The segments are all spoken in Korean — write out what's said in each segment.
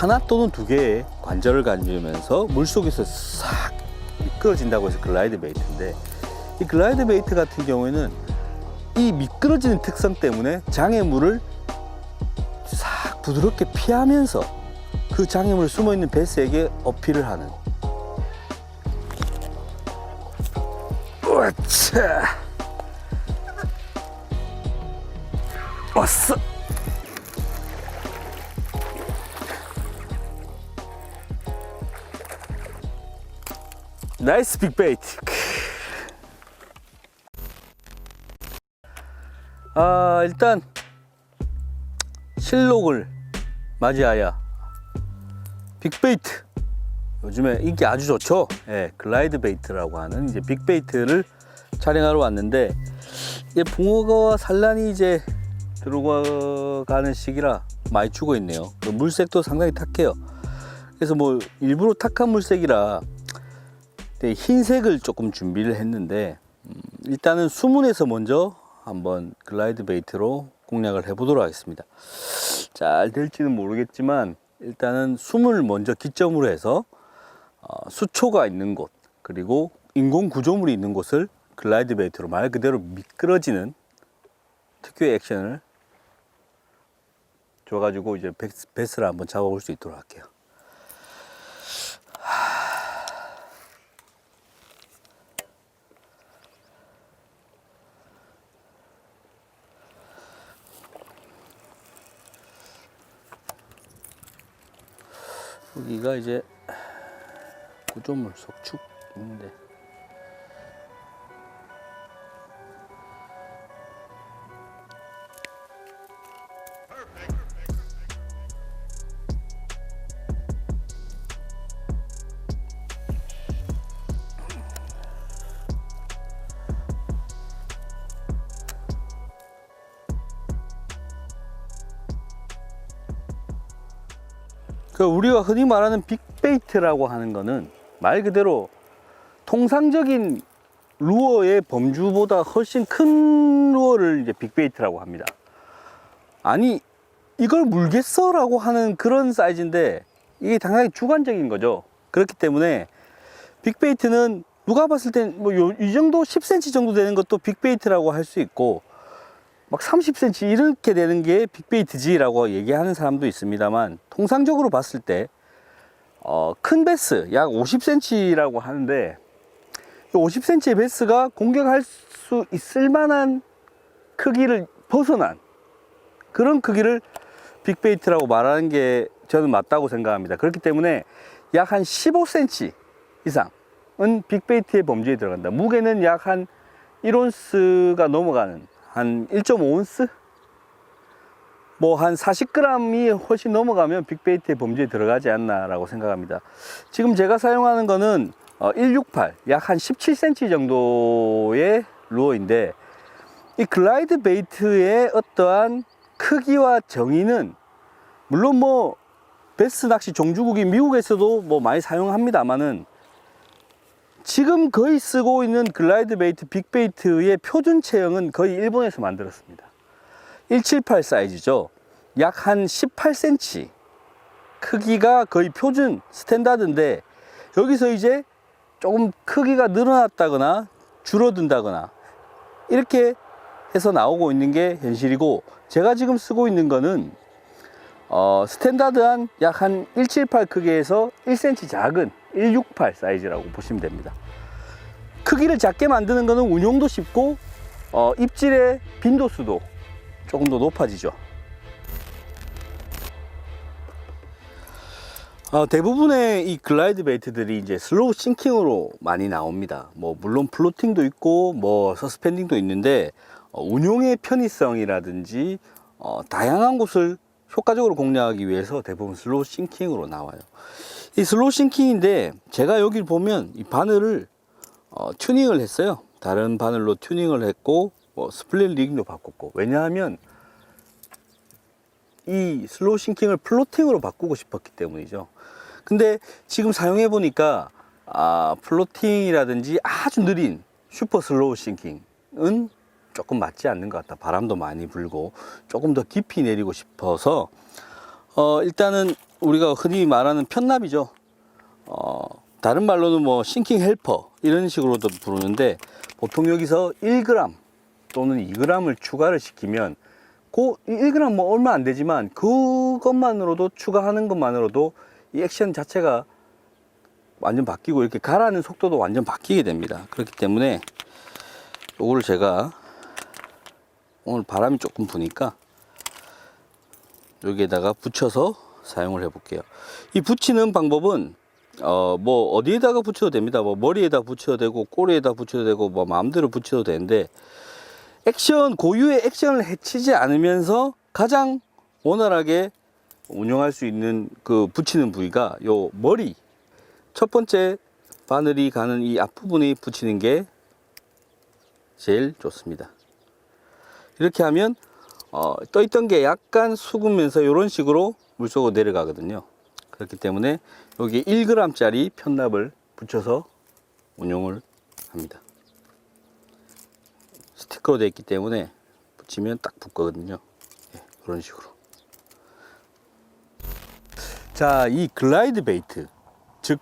하나 또는 두 개의 관절을 가지면서 물속에서 싹 미끄러진다고 해서 글라이드 베이트인데 이 글라이드 베이트 같은 경우에는 이 미끄러지는 특성 때문에 장애물을 싹 부드럽게 피하면서 그 장애물 숨어 있는 베스에게 어필을 하는. 으차. 왔어. 나이스 빅베이트. 아 일단 실록을 맞이하여 빅베이트 요즘에 인기 아주 좋죠. 예, 글라이드 베이트라고 하는 이제 빅베이트를 촬영하러 왔는데 이제 붕어가 산란이 이제 들어가는 시기라 많이 죽어 있네요. 그 물색도 상당히 탁해요. 그래서 뭐 일부러 탁한 물색이라 네, 흰색을 조금 준비를 했는데 음, 일단은 수문에서 먼저 한번 글라이드 베이트로 공략을 해보도록 하겠습니다. 잘 될지는 모르겠지만 일단은 숨을 먼저 기점으로 해서 어, 수초가 있는 곳 그리고 인공 구조물이 있는 곳을 글라이드 베이트로 말 그대로 미끄러지는 특유의 액션을 줘가지고 이제 베스, 베스를 한번 잡아볼 수 있도록 할게요. 여기가 이제 구조물 석축인데 그 우리가 흔히 말하는 빅베이트라고 하는 거는 말 그대로 통상적인 루어의 범주보다 훨씬 큰 루어를 이제 빅베이트라고 합니다. 아니 이걸 물겠어 라고 하는 그런 사이즈인데 이게 당연히 주관적인 거죠. 그렇기 때문에 빅베이트는 누가 봤을 땐 뭐 이 정도 10cm 정도 되는 것도 빅베이트라고 할 수 있고 막 30cm 이렇게 되는 게 빅베이트지라고 얘기하는 사람도 있습니다만 통상적으로 봤을 때 어, 큰 베스 약 50cm라고 하는데 이 50cm의 베스가 공격할 수 있을 만한 크기를 벗어난 그런 크기를 빅베이트라고 말하는 게 저는 맞다고 생각합니다. 그렇기 때문에 약 한 15cm 이상은 빅베이트의 범주에 들어간다. 무게는 약 한 1온스가 넘어가는 한 1.5온스? 뭐 한 40g이 훨씬 넘어가면 빅베이트의 범주에 들어가지 않나라고 생각합니다. 지금 제가 사용하는 거는 168, 약 한 17cm 정도의 루어인데 이 글라이드 베이트의 어떠한 크기와 정의는 물론 뭐 베스 낚시 종주국이 미국에서도 뭐 많이 사용합니다만은 지금 거의 쓰고 있는 글라이드 베이트, 빅베이트의 표준 체형은 거의 일본에서 만들었습니다. 178 사이즈죠. 약 한 18cm 크기가 거의 표준 스탠다드인데 여기서 이제 조금 크기가 늘어났다거나 줄어든다거나 이렇게 해서 나오고 있는 게 현실이고 제가 지금 쓰고 있는 거는 어, 스탠다드한 약 한 178 크기에서 1cm 작은 168 사이즈라고 보시면 됩니다. 크기를 작게 만드는 것은 운용도 쉽고 어, 입질의 빈도수도 조금 더 높아지죠. 어, 대부분의 이 글라이드 베이트들이 이제 슬로우 싱킹으로 많이 나옵니다. 뭐 물론 플로팅도 있고 뭐 서스펜딩도 있는데 어, 운용의 편의성이라든지 어, 다양한 곳을 효과적으로 공략하기 위해서 대부분 슬로우 싱킹으로 나와요. 이 슬로우 싱킹인데 제가 여기 보면 이 바늘을 어, 튜닝을 했어요. 다른 바늘로 튜닝을 했고 뭐 스플릿 리깅도 바꿨고 왜냐하면 이 슬로우 싱킹을 플로팅으로 바꾸고 싶었기 때문이죠. 근데 지금 사용해 보니까 아, 플로팅이라든지 아주 느린 슈퍼 슬로우 싱킹은 조금 맞지 않는 것 같다. 바람도 많이 불고 조금 더 깊이 내리고 싶어서 어, 일단은 우리가 흔히 말하는 편납이죠. 어, 다른 말로는 뭐 싱킹 헬퍼 이런 식으로도 부르는데 보통 여기서 1g 또는 2g을 추가를 시키면 그 1g 뭐 얼마 안 되지만 그것만으로도 추가하는 것만으로도 이 액션 자체가 완전 바뀌고 이렇게 가라는 속도도 완전 바뀌게 됩니다. 그렇기 때문에 요거를 제가 오늘 바람이 조금 부니까 여기에다가 붙여서 사용을 해 볼게요. 이 붙이는 방법은 어 뭐 어디에다가 붙여도 됩니다. 뭐 머리에다 붙여도 되고 꼬리에다 붙여도 되고 뭐 마음대로 붙여도 되는데 액션 고유의 액션을 해치지 않으면서 가장 원활하게 운영할 수 있는 그 붙이는 부위가 요 머리 첫 번째 바늘이 가는 이 앞부분에 붙이는 게 제일 좋습니다. 이렇게 하면 어, 떠 있던 게 약간 수그면서 이런 식으로 물속으로 내려가거든요. 그렇기 때문에 여기 1g짜리 편납을 붙여서 운용을 합니다. 스티커로 되어 있기 때문에 붙이면 딱 붙거든요. 예, 이런 식으로. 자, 이 글라이드 베이트, 즉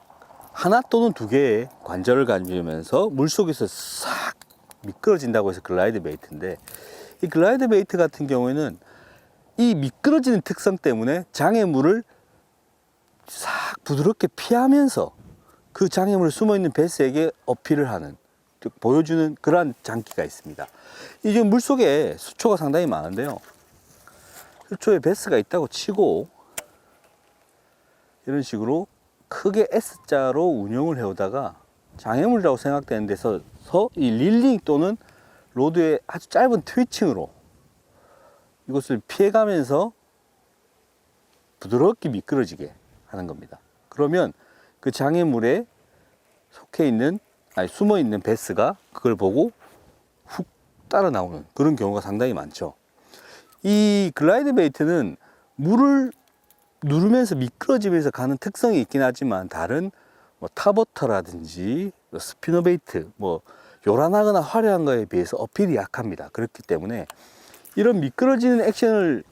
하나 또는 두 개의 관절을 가지면서 물속에서 싹 미끄러진다고 해서 글라이드 베이트인데 이 글라이드 베이트 같은 경우에는 이 미끄러지는 특성 때문에 장애물을 싹 부드럽게 피하면서 그 장애물 숨어 있는 베스에게 어필을 하는 즉 보여주는 그러한 장기가 있습니다. 이제 물 속에 수초가 상당히 많은데요. 수초에 베스가 있다고 치고 이런 식으로 크게 S자로 운영을 해오다가 장애물이라고 생각되는 데서 서이 릴링 또는 로드의 아주 짧은 트위칭으로 이것을 피해가면서 부드럽게 미끄러지게 하는 겁니다. 그러면 그 장애물에 속해 있는 아니 숨어 있는 베스가 그걸 보고 훅 따라 나오는 그런 경우가 상당히 많죠. 이 글라이드 베이트는 물을 누르면서 미끄러지면서 가는 특성이 있긴 하지만 다른 뭐 타버터라든지 뭐 스피너 베이트 뭐 요란하거나 화려한 거에 비해서 어필이 약합니다. 그렇기 때문에 이런 미끄러지는 액션을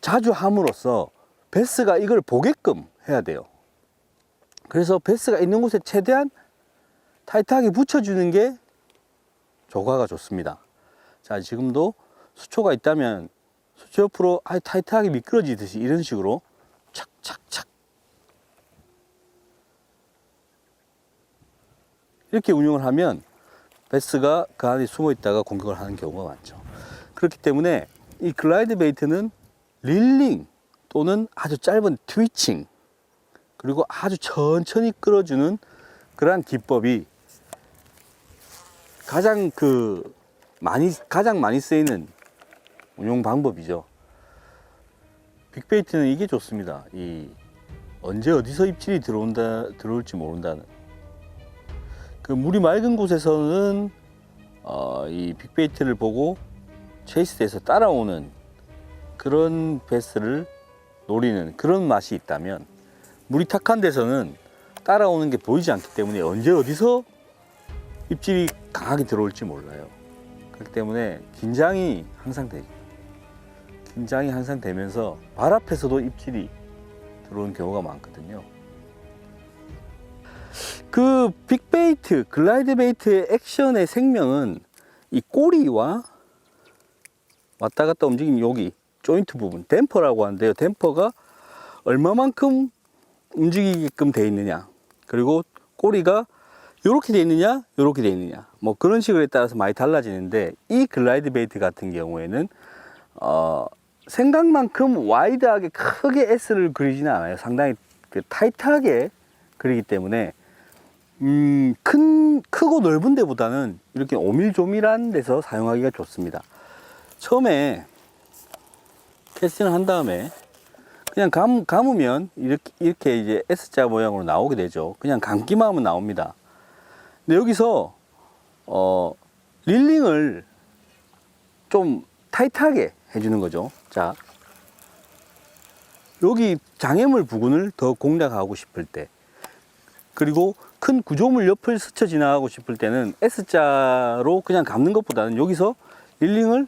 자주 함으로써 베스가 이걸 보게끔 해야 돼요. 그래서 베스가 있는 곳에 최대한 타이트하게 붙여주는 게 조과가 좋습니다. 자, 지금도 수초가 있다면 수초 옆으로 아주 타이트하게 미끄러지듯이 이런 식으로 착착착 이렇게 운영을 하면 베스가 그 안에 숨어 있다가 공격을 하는 경우가 많죠. 그렇기 때문에 이 글라이드 베이트는 릴링 또는 아주 짧은 트위칭 그리고 아주 천천히 끌어주는 그러한 기법이 가장 그 많이 가장 많이 쓰이는 운용 방법이죠. 빅베이트는 이게 좋습니다. 이 언제 어디서 입질이 들어온다 들어올지 모른다는 그 물이 맑은 곳에서는 어, 이 빅베이트를 보고 체이스에서 따라오는 그런 베스를 노리는 그런 맛이 있다면 물이 탁한 데서는 따라오는 게 보이지 않기 때문에 언제 어디서 입질이 강하게 들어올지 몰라요. 그렇기 때문에 긴장이 항상 되죠. 긴장이 항상 되면서 발 앞에서도 입질이 들어오는 경우가 많거든요. 그 빅베이트, 글라이드 베이트의 액션의 생명은 이 꼬리와 왔다 갔다 움직이는 여기 조인트 부분, 댐퍼라고 하는데요. 댐퍼가 얼마만큼 움직이게끔 돼 있느냐, 그리고 꼬리가 이렇게 돼 있느냐, 이렇게 돼 있느냐, 뭐 그런 식으로에 따라서 많이 달라지는데 이 글라이드 베이트 같은 경우에는 어, 생각만큼 와이드하게 크게 S를 그리지는 않아요. 상당히 그 타이트하게 그리기 때문에 음, 큰 크고 넓은 데보다는 이렇게 오밀조밀한 데서 사용하기가 좋습니다. 처음에 캐스팅을 한 다음에 그냥 감, 감으면 이렇게, 이렇게 이제 S자 모양으로 나오게 되죠. 그냥 감기만 하면 나옵니다. 근데 여기서, 어, 릴링을 좀 타이트하게 해주는 거죠. 자. 여기 장애물 부근을 더 공략하고 싶을 때, 그리고 큰 구조물 옆을 스쳐 지나가고 싶을 때는 S자로 그냥 감는 것보다는 여기서 릴링을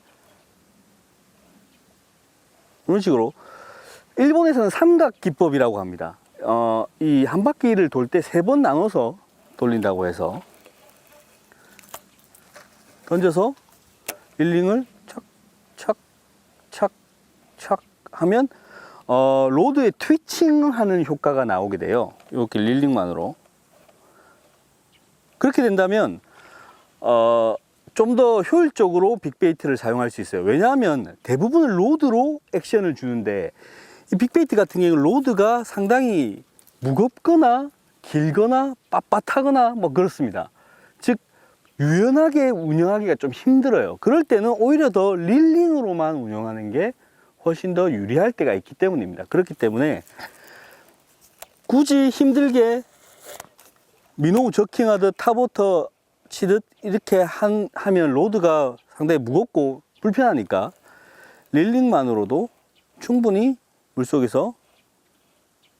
이런 식으로 일본에서는 삼각 기법이라고 합니다. 어, 이 한 바퀴를 돌 때 세 번 나눠서 돌린다고 해서 던져서 릴링을 착, 착, 착, 착 하면 어, 로드에 트위칭하는 효과가 나오게 돼요. 이렇게 릴링만으로. 그렇게 된다면 어, 좀 더 효율적으로 빅베이트를 사용할 수 있어요. 왜냐하면 대부분을 로드로 액션을 주는데 이 빅베이트 같은 경우는 로드가 상당히 무겁거나 길거나 빳빳하거나 뭐 그렇습니다. 즉 유연하게 운영하기가 좀 힘들어요. 그럴 때는 오히려 더 릴링으로만 운영하는 게 훨씬 더 유리할 때가 있기 때문입니다. 그렇기 때문에 굳이 힘들게 미노우 저킹하듯 탑워터 치듯 이렇게 한, 하면 로드가 상당히 무겁고 불편하니까 릴링만으로도 충분히 물속에서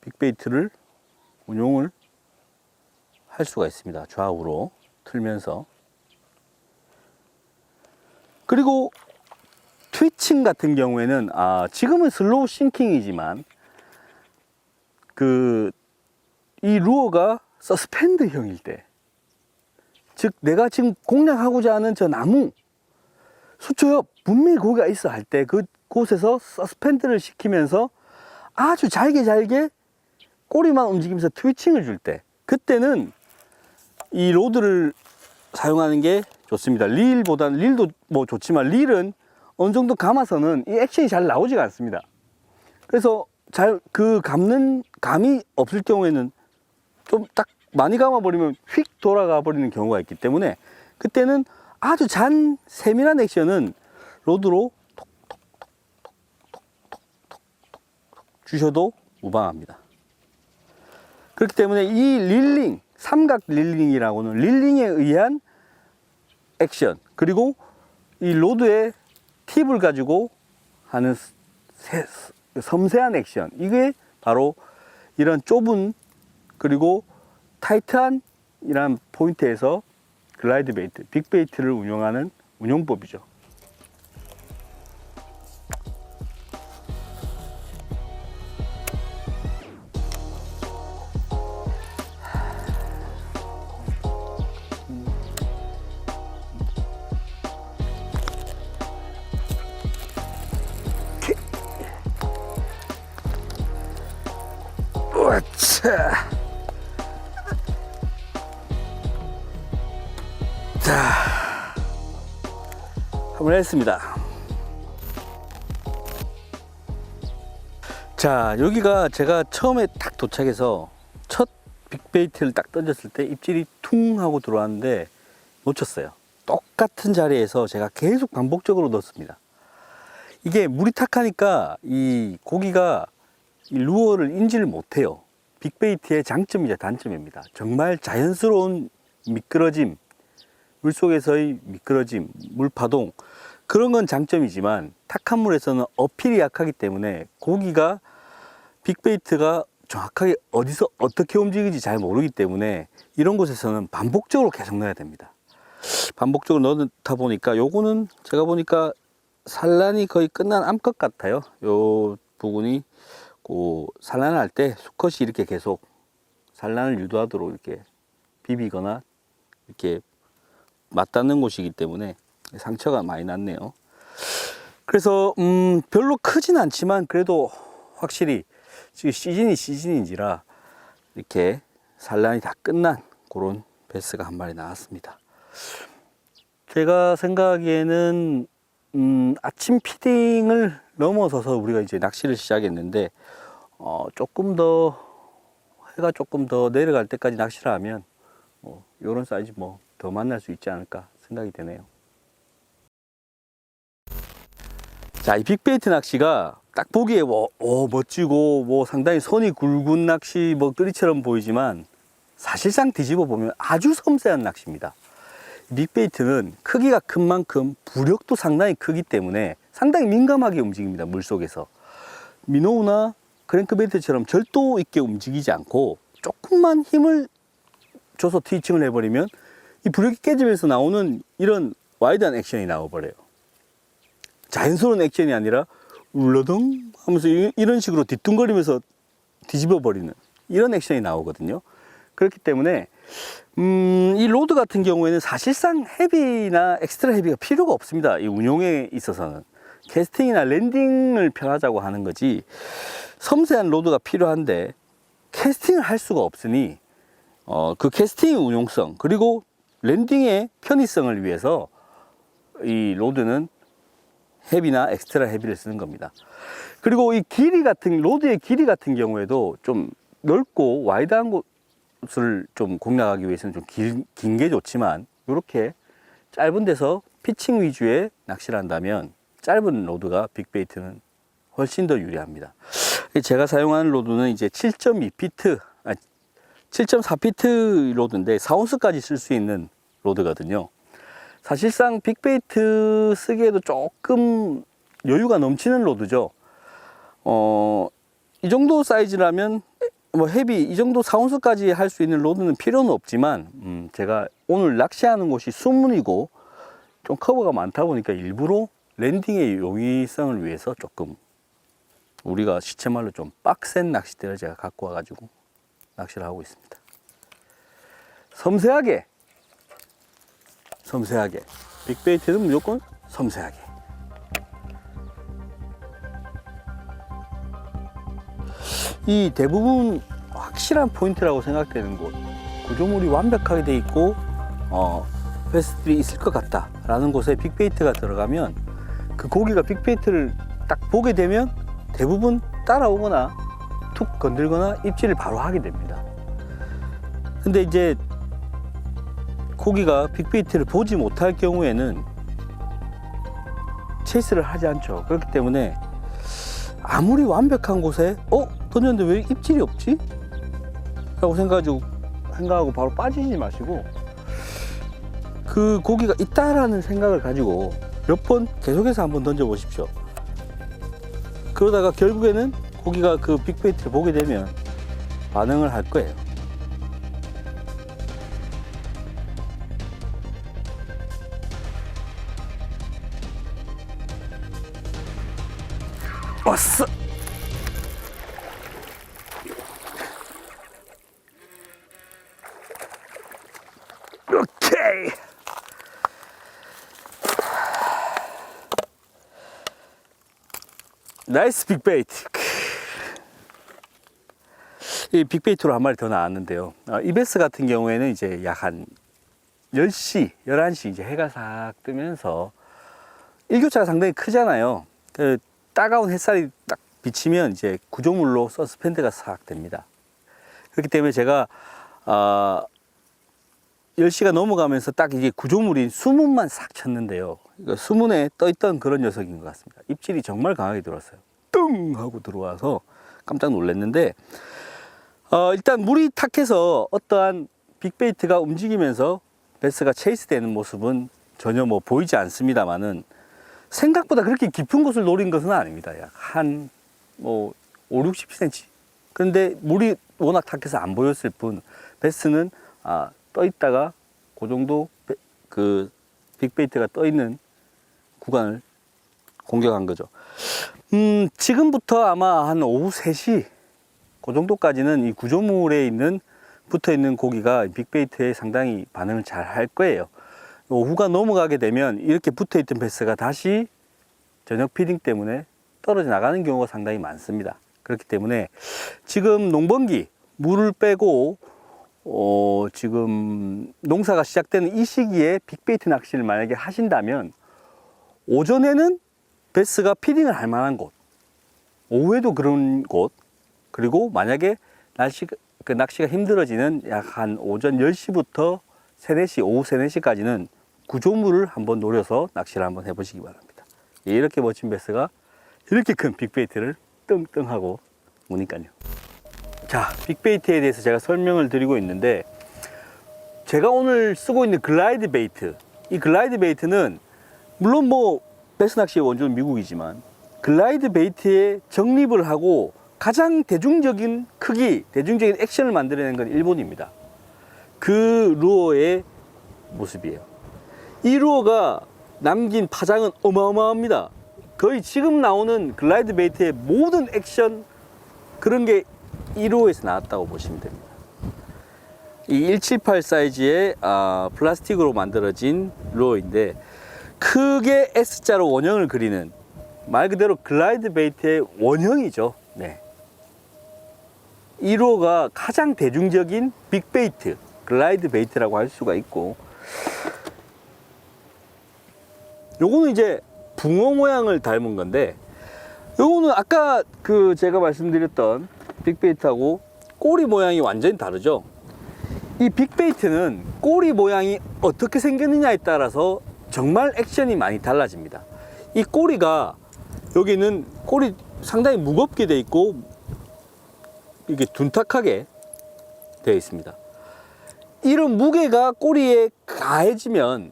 빅베이트를 운용을 할 수가 있습니다. 좌우로 틀면서. 그리고 트위칭 같은 경우에는 아, 지금은 슬로우 싱킹이지만 그 이 루어가 서스펜드형일 때, 즉 내가 지금 공략하고자 하는 저 나무 수초 옆 분명히 거기가 있어 할 때 그 곳에서 서스펜드를 시키면서 아주 잘게 잘게 꼬리만 움직이면서 트위칭을 줄 때 그때는 이 로드를 사용하는 게 좋습니다. 릴보다는 릴도 뭐 좋지만 릴은 어느 정도 감아서는 이 액션이 잘 나오지가 않습니다. 그래서 잘 그 감는 감이 없을 경우에는 좀 딱 많이 감아버리면 휙 돌아가 버리는 경우가 있기 때문에 그때는 아주 잔 세밀한 액션은 로드로 주셔도 무방합니다. 그렇기 때문에 이 릴링, 삼각 릴링이라고는 릴링에 의한 액션, 그리고 이 로드의 팁을 가지고 하는 세- 섬세한 액션, 이게 바로 이런 좁은 그리고 타이트한 이런 포인트에서 글라이드 베이트, 빅 베이트를 운영하는 운용법이죠. 으차. 자, 한번 했습니다. 자, 여기가 제가 처음에 딱 도착해서 첫 빅베이트를 딱 던졌을 때 입질이 퉁 하고 들어왔는데 놓쳤어요. 똑같은 자리에서 제가 계속 반복적으로 넣었습니다. 이게 물이 탁하니까 이 고기가 이 루어를 인지를 못해요. 빅베이트의 장점이자 단점입니다. 정말 자연스러운 미끄러짐, 물속에서의 미끄러짐, 물파동 그런 건 장점이지만 탁한 물에서는 어필이 약하기 때문에 고기가 빅베이트가 정확하게 어디서 어떻게 움직이지 잘 모르기 때문에 이런 곳에서는 반복적으로 계속 넣어야 됩니다. 반복적으로 넣다 보니까 요거는 제가 보니까 산란이 거의 끝난 암컷 같아요. 요 부분이 그 산란을 할 때 수컷이 이렇게 계속 산란을 유도하도록 이렇게 비비거나 이렇게 맞닿는 곳이기 때문에 상처가 많이 났네요. 그래서 음 별로 크진 않지만 그래도 확실히 지금 시즌이 시즌인지라 이렇게 산란이 다 끝난 그런 베스가 한 마리 나왔습니다. 제가 생각하기에는 음, 아침 피딩을 넘어서서 우리가 이제 낚시를 시작했는데 어, 조금 더 해가 조금 더 내려갈 때까지 낚시를 하면 뭐 이런 사이즈 뭐 더 만날 수 있지 않을까 생각이 되네요. 자, 이 빅베이트 낚시가 딱 보기에 뭐, 오, 멋지고 뭐 상당히 손이 굵은 낚시 뭐 끄리처럼 보이지만 사실상 뒤집어 보면 아주 섬세한 낚시입니다. 빅베이트는 크기가 큰 만큼 부력도 상당히 크기 때문에 상당히 민감하게 움직입니다. 물속에서. 미노우나 크랭크베이트처럼 절도 있게 움직이지 않고 조금만 힘을 줘서 트위칭을 해버리면 이 부력이 깨지면서 나오는 이런 와이드한 액션이 나와버려요. 자연스러운 액션이 아니라 울러덩 하면서 이- 이런 식으로 뒤뚱거리면서 뒤집어 버리는 이런 액션이 나오거든요. 그렇기 때문에 음, 이 로드 같은 경우에는 사실상 헤비나 엑스트라 헤비가 필요가 없습니다. 이 운용에 있어서는 캐스팅이나 랜딩을 편하자고 하는 거지 섬세한 로드가 필요한데 캐스팅을 할 수가 없으니 어, 그 캐스팅의 운용성 그리고 랜딩의 편의성을 위해서 이 로드는 헤비나 엑스트라 헤비를 쓰는 겁니다. 그리고 이 길이 같은 로드의 길이 같은 경우에도 좀 넓고 와이드한 곳을 좀 공략하기 위해서는 좀 긴 게 좋지만 이렇게 짧은 데서 피칭 위주의 낚시를 한다면 짧은 로드가 빅베이트는 훨씬 더 유리합니다. 제가 사용하는 로드는 이제 7.2피트, 아, 7.4피트 로드인데 4온스까지 쓸 수 있는 로드거든요. 사실상 빅베이트 쓰기에도 조금 여유가 넘치는 로드죠. 어, 이 정도 사이즈라면 뭐 헤비 이 정도 4온스까지 할 수 있는 로드는 필요는 없지만 음, 제가 오늘 낚시하는 곳이 수문이고 좀 커버가 많다 보니까 일부러 랜딩의 용이성을 위해서 조금 우리가 시체 말로 좀 빡센 낚싯대를 제가 갖고 와가지고 낚시를 하고 있습니다. 섬세하게 섬세하게. 빅베이트는 무조건 섬세하게. 이 대부분 확실한 포인트라고 생각되는 곳. 구조물이 완벽하게 돼 있고 어, 패스들이 있을 것 같다 라는 곳에 빅베이트가 들어가면 그 고기가 빅베이트를 딱 보게 되면 대부분 따라오거나 툭 건들거나 입질을 바로 하게 됩니다. 근데 이제 고기가 빅베이트를 보지 못할 경우에는 체이스를 하지 않죠. 그렇기 때문에 아무리 완벽한 곳에 어 던졌는데 왜 입질이 없지? 라고 생각하고 생각하고 바로 빠지지 마시고 그 고기가 있다라는 생각을 가지고 몇 번 계속해서 한번 던져 보십시오. 그러다가 결국에는 고기가 그 빅베이트를 보게 되면 반응을 할 거예요. 왔어. 오케이. 나이스 빅베이트. 이 빅베이트로 한 마리 더 나왔는데요. 어, 이베스 같은 경우에는 이제 약 한 10시, 11시 이제 해가 싹 뜨면서 일교차가 상당히 크잖아요. 그 따가운 햇살이 딱 비치면 이제 구조물로 서스펜드가 싹 됩니다. 그렇기 때문에 제가 어, 10시가 넘어가면서 딱 이게 구조물인 수문만 싹 쳤는데요. 이거 수문에 떠있던 그런 녀석인 것 같습니다. 입질이 정말 강하게 들어왔어요. 뚱! 하고 들어와서 깜짝 놀랐는데, 어, 일단 물이 탁해서 어떠한 빅베이트가 움직이면서 베스가 체이스 되는 모습은 전혀 뭐 보이지 않습니다만은 생각보다 그렇게 깊은 곳을 노린 것은 아닙니다. 약 한 뭐 5, 60cm. 그런데 물이 워낙 탁해서 안 보였을 뿐 베스는 아, 떠 있다가 그 정도 베- 그 빅베이트가 떠 있는 구간을 공격한 거죠. 음, 지금부터 아마 한 오후 3시 그 정도까지는 이 구조물에 있는 붙어 있는 고기가 빅베이트에 상당히 반응을 잘 할 거예요. 오후가 넘어가게 되면 이렇게 붙어 있던 베스가 다시 저녁 피딩 때문에 떨어져 나가는 경우가 상당히 많습니다. 그렇기 때문에 지금 농번기 물을 빼고 어, 지금 농사가 시작되는 이 시기에 빅베이트 낚시를 만약에 하신다면 오전에는 베스가 피딩을 할 만한 곳, 오후에도 그런 곳, 그리고 만약에 날씨 그 낚시가 힘들어지는 약 한 오전 10시부터 3, 4시, 오후 3, 4시까지는 구조물을 한번 노려서 낚시를 한번 해보시기 바랍니다. 이렇게 멋진 베스가 이렇게 큰 빅베이트를 뚱뚱하고 오니까요. 자, 빅베이트에 대해서 제가 설명을 드리고 있는데 제가 오늘 쓰고 있는 글라이드 베이트 이 글라이드 베이트는 물론 뭐 베스 낚시의 원조는 미국이지만 글라이드 베이트에 정립을 하고 가장 대중적인 크기, 대중적인 액션을 만들어낸 건 일본입니다. 그 루어의 모습이에요. 이 루어가 남긴 파장은 어마어마합니다. 거의 지금 나오는 글라이드 베이트의 모든 액션 그런 게 1호에서 나왔다고 보시면 됩니다. 이 178 사이즈의 아, 플라스틱으로 만들어진 루어인데 크게 S자로 원형을 그리는 말 그대로 글라이드 베이트의 원형이죠. 네. 1호가 가장 대중적인 빅베이트, 글라이드 베이트라고 할 수가 있고 요거는 이제 붕어 모양을 닮은 건데 요거는 아까 그 제가 말씀드렸던 빅베이트하고 꼬리 모양이 완전히 다르죠. 이 빅베이트는 꼬리 모양이 어떻게 생겼느냐에 따라서 정말 액션이 많이 달라집니다. 이 꼬리가 여기는 꼬리 상당히 무겁게 돼 있고 이게 둔탁하게 되어 있습니다. 이런 무게가 꼬리에 가해지면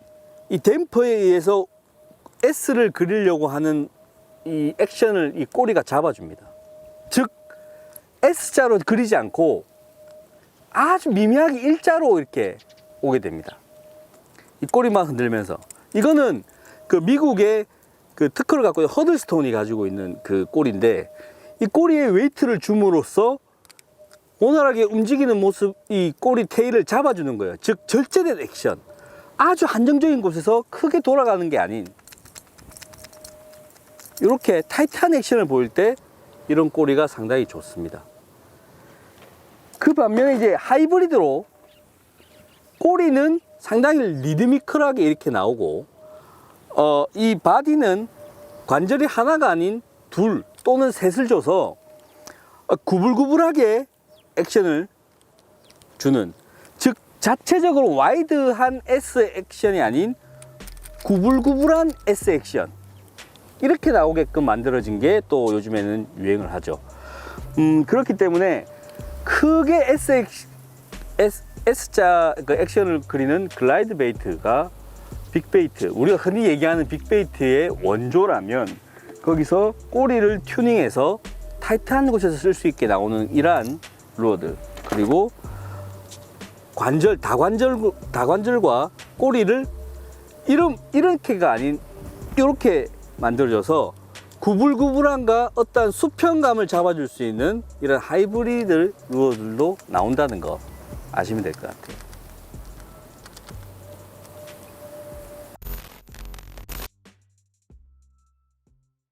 이 댐퍼에 의해서 S를 그리려고 하는 이 액션을 이 꼬리가 잡아줍니다. 즉 S자로 그리지 않고 아주 미미하게 일자로 이렇게 오게 됩니다. 이 꼬리만 흔들면서 이거는 그 미국의 그 특허를 갖고 있는 허들스톤이 가지고 있는 그 꼬리인데 이 꼬리에 웨이트를 줌으로써 원활하게 움직이는 모습 이 꼬리 테일을 잡아주는 거예요. 즉 절제된 액션. 아주 한정적인 곳에서 크게 돌아가는 게 아닌 이렇게 타이트한 액션을 보일 때 이런 꼬리가 상당히 좋습니다. 그 반면에 이제 하이브리드로 꼬리는 상당히 리드미컬하게 이렇게 나오고 어, 이 바디는 관절이 하나가 아닌 둘 또는 셋을 줘서 어, 구불구불하게 액션을 주는 즉 자체적으로 와이드한 S 액션이 아닌 구불구불한 S 액션 이렇게 나오게끔 만들어진 게 또 요즘에는 유행을 하죠. 음, 그렇기 때문에 크게 S, 액- S, S자 그 액션을 그리는 글라이드 베이트가 빅베이트, 우리가 흔히 얘기하는 빅베이트의 원조라면 거기서 꼬리를 튜닝해서 타이트한 곳에서 쓸 수 있게 나오는 이러한 로드 그리고 관절 다관절 다관절과 꼬리를 이런 이렇게가 아닌 이렇게 만들어져서 구불구불함과 어떤 수평감을 잡아줄 수 있는 이런 하이브리드 루어들도 나온다는 거 아시면 될 것 같아요.